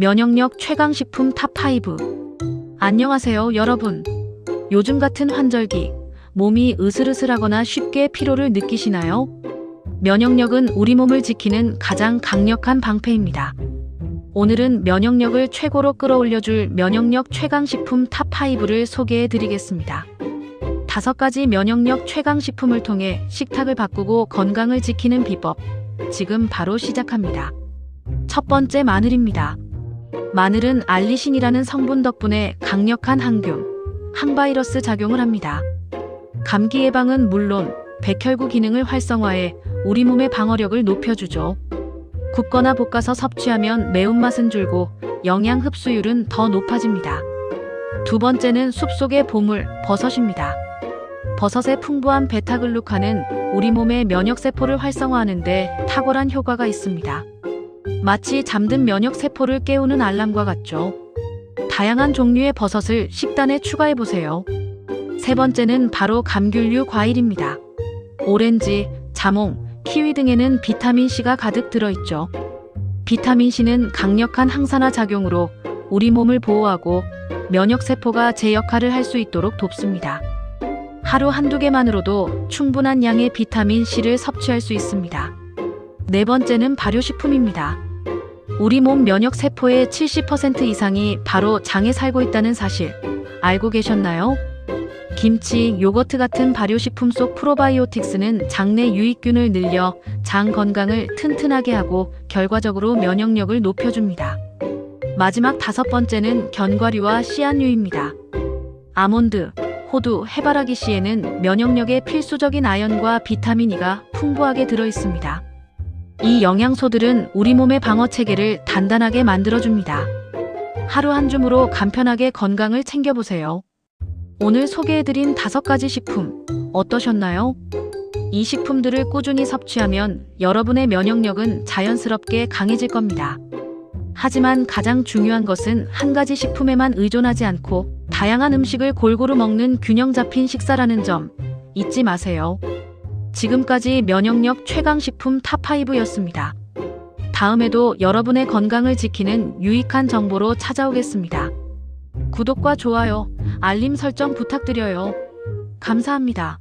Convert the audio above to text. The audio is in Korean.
면역력 최강식품 탑5. 안녕하세요, 여러분. 요즘 같은 환절기, 몸이 으슬으슬하거나 쉽게 피로를 느끼시나요? 면역력은 우리 몸을 지키는 가장 강력한 방패입니다. 오늘은 면역력을 최고로 끌어올려줄 면역력 최강식품 탑5를 소개해 드리겠습니다. 다섯 가지 면역력 최강식품을 통해 식탁을 바꾸고 건강을 지키는 비법. 지금 바로 시작합니다. 첫 번째 마늘입니다. 마늘은 알리신이라는 성분 덕분에 강력한 항균, 항바이러스 작용을 합니다. 감기 예방은 물론 백혈구 기능을 활성화해 우리 몸의 방어력을 높여주죠. 굽거나 볶아서 섭취하면 매운맛은 줄고 영양 흡수율은 더 높아집니다. 두 번째는 숲속의 보물, 버섯입니다. 버섯의 풍부한 베타글루칸은 우리 몸의 면역세포를 활성화하는데 탁월한 효과가 있습니다. 마치 잠든 면역 세포를 깨우는 알람과 같죠. 다양한 종류의 버섯을 식단에 추가해 보세요. 세 번째는 바로 감귤류 과일입니다. 오렌지, 자몽, 키위 등에는 비타민C가 가득 들어있죠. 비타민C는 강력한 항산화 작용으로 우리 몸을 보호하고 면역세포가 제 역할을 할 수 있도록 돕습니다. 하루 한두 개만으로도 충분한 양의 비타민C를 섭취할 수 있습니다. 네 번째는 발효식품입니다. 우리 몸 면역 세포의 70% 이상이 바로 장에 살고 있다는 사실 알고 계셨나요? 김치, 요거트 같은 발효식품 속 프로바이오틱스는 장내 유익균을 늘려 장 건강을 튼튼하게 하고 결과적으로 면역력을 높여줍니다. 마지막 다섯 번째는 견과류와 씨앗류입니다. 아몬드, 호두, 해바라기 씨에는 면역력에 필수적인 아연과 비타민 E가 풍부하게 들어 있습니다. 이 영양소들은 우리 몸의 방어 체계를 단단하게 만들어줍니다. 하루 한 줌으로 간편하게 건강을 챙겨보세요. 오늘 소개해드린 다섯 가지 식품 어떠셨나요? 이 식품들을 꾸준히 섭취하면 여러분의 면역력은 자연스럽게 강해질 겁니다. 하지만 가장 중요한 것은 한 가지 식품에만 의존하지 않고 다양한 음식을 골고루 먹는 균형 잡힌 식사라는 점 잊지 마세요. 지금까지 면역력 최강식품 탑5였습니다. 다음에도 여러분의 건강을 지키는 유익한 정보로 찾아오겠습니다. 구독과 좋아요, 알림 설정 부탁드려요. 감사합니다.